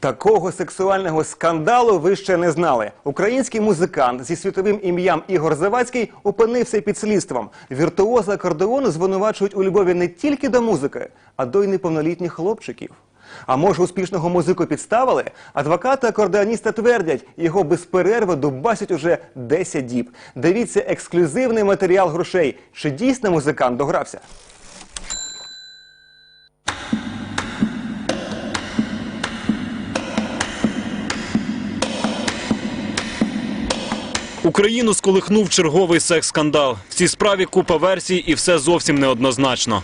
Такого сексуального скандалу ви ще не знали. Український музикант зі світовим ім'ям Ігор Завадський опинився під слідством. Віртуоза акордеону звинувачують у любові не тільки до музики, а до й неповнолітніх хлопчиків. А може, успішного музику підставили? Адвокати акордеоніста твердять, його без перерви дубасять уже 10 діб. Дивіться ексклюзивний матеріал грошей. Чи дійсно музикант догрався? Україну сколихнув черговий секс-скандал. В цій справі купа версій і все зовсім неоднозначно.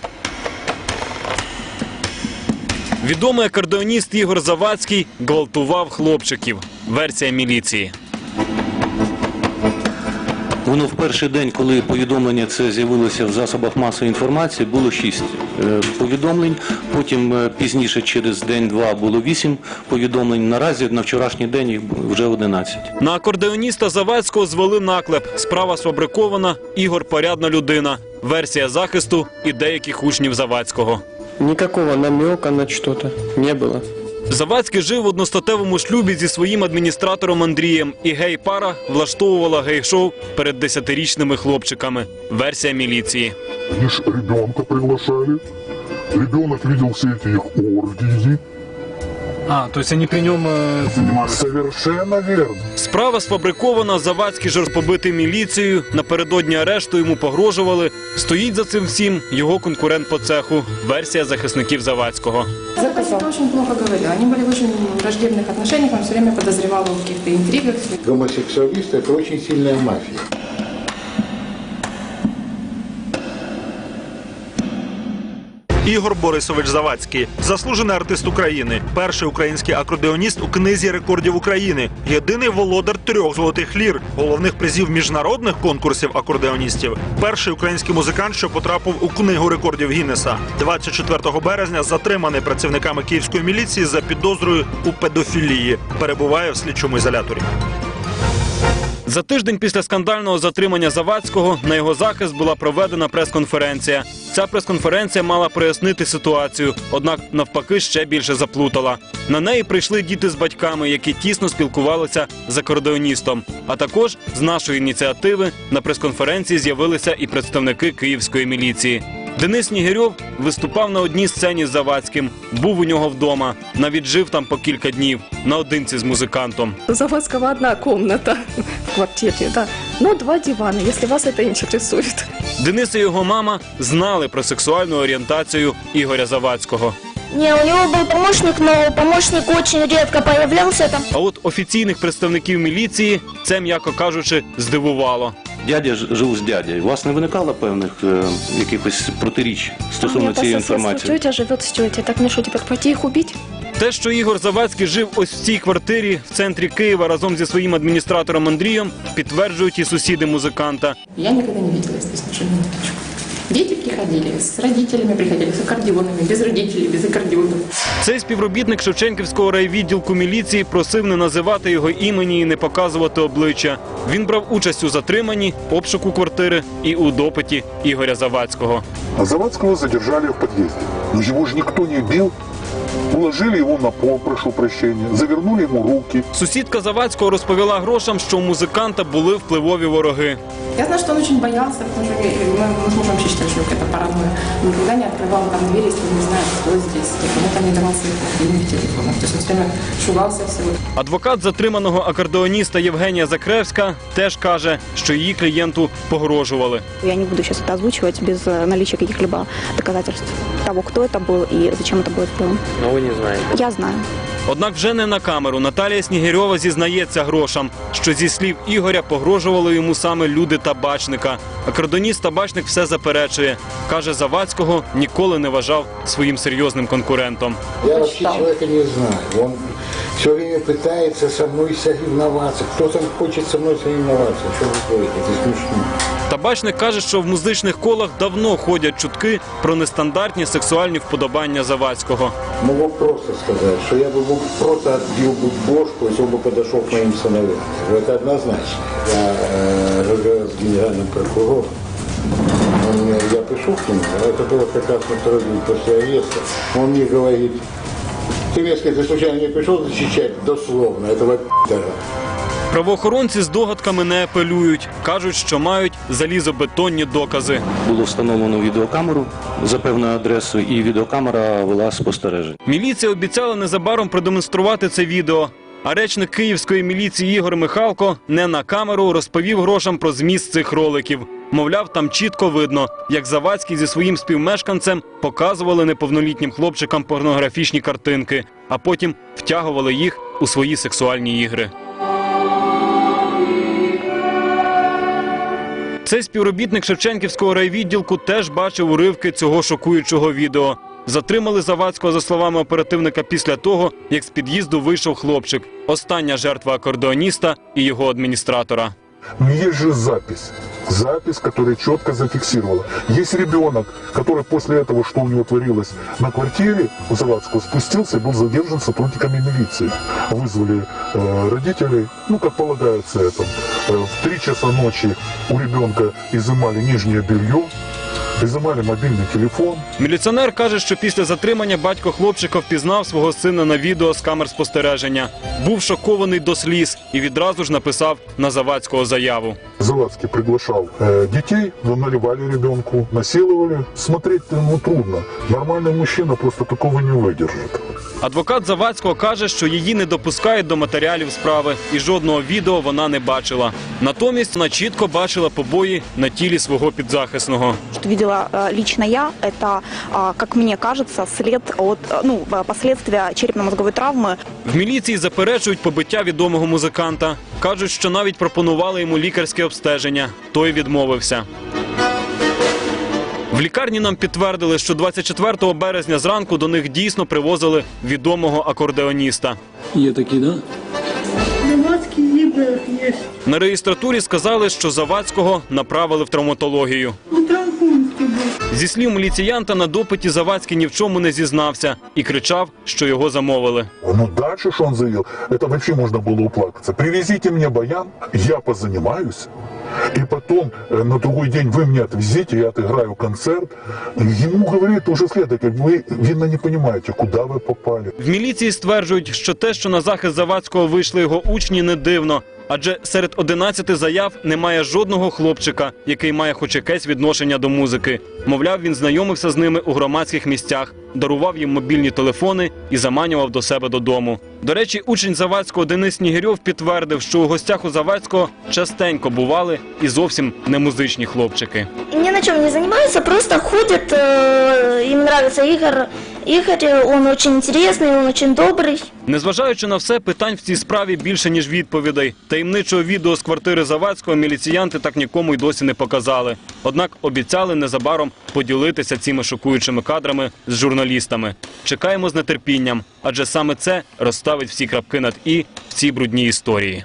Відомий акордеоніст Ігор Завадський гвалтував хлопчиків. Версія міліції. Воно в перший день, коли повідомлення це з'явилося в засобах масової інформації, було шість е, повідомлень. Потім е, пізніше, через день-два, було вісім повідомлень. Наразі на вчорашній день їх вже 11. На акордеоніста Завадського звели наклеп. Справа сфабрикована. Ігор порядна людина. Версія захисту і деяких учнів Завадського. Никакого намека на что-то не было. Завадський жив в одностатевому шлюбі зі своїм адміністратором Андрієм, і гей-пара влаштовувала гей-шоу перед десятирічними хлопчиками. Версія міліції. Ніж ребенка приглашали. Ребенок видел все эти их. А, то есть они при нем... Совершенно верно. Справа сфабрикована, Завадський жорст побитий міліцією. Напередодні арешту йому погрожували. Стоїть за цим всім його конкурент по цеху. Версія захисників Завадського. Заказчик очень плохо говорил. Они были в очень враждебных отношениях, он все время подозревал его в каких-то интригах. Гомосексуалисты – это очень сильная мафия. Ігор Борисович Завадський, заслужений артист України, перший український акордеоніст у книзі рекордів України, єдиний володар трьох золотих лір, головних призів міжнародних конкурсів акордеоністів, перший український музикант, що потрапив у книгу рекордів Гіннеса. 24 березня затриманий працівниками київської міліції за підозрою у педофілії. Перебуває в слідчому ізоляторі. За тиждень після скандального затримання Завадського на його захист була проведена прес-конференція. Ця прес-конференція мала прояснити ситуацію, однак навпаки ще більше заплутала. На неї прийшли діти з батьками, які тісно спілкувалися з акордеоністом. А також з нашої ініціативи на прес-конференції з'явилися і представники київської міліції. Денис Нігирьов виступав на одній сцені з Завадським, був у нього вдома, навіть жив там по кілька днів наодинці з музикантом. У Завадского одна комната в квартире, да. Но два дивана, если вас это интересует. Денис і його мама знали про сексуальну орієнтацію Ігоря Завадського. Не, у него был помощник, но помощник очень редко появлялся там. А от офіційних представників міліції це, м'яко кажучи, здивувало. Дядя жив з дядею. У вас не виникало певних е, якихось протиріч стосовно цієї інформації? тетя живет с тетей. Так мне что, теперь пойти их убить? Те, що Ігор Завадський жив ось в цій квартирі в центрі Києва разом зі своїм адміністратором Андрієм, підтверджують і сусіди музиканта. Я никогда не видела, естественно, что минуточку. Дети приходили, з родителями приходили, з акордіонами, без родителів, без акордіонів. Цей співробітник Шевченківського райвідділку міліції просив не називати його імені і не показувати обличчя. Він брав участь у затриманні, обшуку квартири і у допиті Ігоря Завадського. А Завадського задержали в під'їзді. Його ж ніхто никто не бил Уложили его на пол, прошу прощения, завернули ему руки. Сусідка Завадського розповіла грошам, що у музиканта були впливові вороги. Я знаю, что он очень боялся, потому что мы, мы с мужем вообще считали, что это паранойя. Никогда не открывал там двери, если не знает, кто здесь. Кому-то не давал своих мобильных телефонов. То есть он все время шугался всего. Адвокат затриманого акордеоніста Євгенія Закревська теж каже, що її клієнту погрожували. Я не буду сейчас это озвучивать без э, наличия каких-либо доказательств того, кто это был и зачем это было сделано. Но вы не знаете. Я знаю. Однак вже не на камеру Наталія Снігирьова зізнається грошам, що зі слів Ігоря погрожували йому саме люди табачника. Акордоніст табачник все заперечує. Каже, Завадського ніколи не вважав своїм серйозним конкурентом. Я вообще человека не знаю. Он все время пытается со мной соревноваться. Кто там хочет со мной соревноваться? Что вы говорите? Это смешно. Табачник каже, що в музичних колах давно ходять чутки про нестандартні сексуальні вподобання Завадського. Могу просто сказать, что я бы ему просто отбил бы бошку, если он бы подошел к моим сыновьям. Это однозначно. Я э, разговаривал с генеральным прокурором. Он мне- я пришел к нему, а это было как раз на второй день после ареста. Он мне говорит, Ты мне скажи, ты случайно не пришел защищать дословно этого пи***тора? Правоохоронці з догадками не апелюють. Кажуть, що мають залізобетонні докази. Було встановлено відеокамеру за певною адресою, і відеокамера вела спостереження. Міліція обіцяла незабаром продемонструвати це відео. А речник київської міліції Ігор Михалко не на камеру розповів грошам про зміст цих роликів. Мовляв, там чітко видно, як Завадський зі своїм співмешканцем показували неповнолітнім хлопчикам порнографічні картинки, а потім втягували їх у свої сексуальні ігри. Цей співробітник Шевченківського райвідділку теж бачив уривки цього шокуючого відео. Затримали Завадського, за словами оперативника, після того, як з під'їзду вийшов хлопчик, остання жертва акордеоніста і його адміністратора. Есть же запись. Запись, которая четко зафиксировала. Есть ребенок, который после этого, что у него творилось на квартире у Завадского, спустился и был задержан сотрудниками милиции. Вызвали э, родителей, ну, как полагается это. Э, в три часа ночи у ребенка изымали нижнее белье, изымали мобильный телефон, Міліціонер каже, що після затримання батько хлопчика впізнав свого сина на відео з камер спостереження. Був шокований до сліз і відразу ж написав на Завадського заяву. Завадский приглашал э, детей, ну, наливали ребенку, насиловали. Смотреть ну, трудно. Нормальный мужчина просто такого не выдержит. Адвокат Завадського каже, що її не допускають до матеріалів справи, і жодного відео вона не бачила. Натомість вона чітко бачила побої на тілі свого підзахисного. Что видела э, лично я, это, а, как мне кажется, след от, э, ну, э, последствия черепно-мозговой травмы. В міліції заперечують побиття відомого музиканта. Кажуть, що навіть пропонували йому лікарське обстеження. Той відмовився. В лікарні нам підтвердили, що 24 березня зранку до них дійсно привозили відомого акордеоніста. Є такі, да? На реєстратурі сказали, що Завадського направили в травматологію. Зі слів міліціянта, на допиті Завадський ні в чому не зізнався і кричав, що його замовили. Ну, дальше, что он заявил, это вообще можно было уплакаться. Привезите мне баян, я позанимаюсь, и потом э, на другой день вы мне отвезите, я отыграю концерт. Ему говорит уже следователь, вы, видно, не понимаете, куда вы попали. В міліції стверджують, що те, що на захист Завадського вийшли його учні, не дивно. Адже серед 11 заяв немає жодного хлопчика, який має хоч якесь відношення до музики. Мовляв, він знайомився з ними у громадських місцях, дарував їм мобільні телефони і заманював до себе додому. До речі, учень Завадського Денис Снігирьов підтвердив, що у гостях у Завадського частенько бували і зовсім не музичні хлопчики. Ні на чому не займаються, просто ходять, їм подобається нравится Игорь, он очень интересный, он очень добрый. Незважаючи на все, питань в цій справі більше ніж відповідей. Таємничого відео з квартири Завадського міліціянти так нікому й досі не показали. Однак обіцяли незабаром поділитися цими шокуючими кадрами з журналістами. Чекаємо з нетерпінням, адже саме це розставить всі крапки над і в цій брудній історії.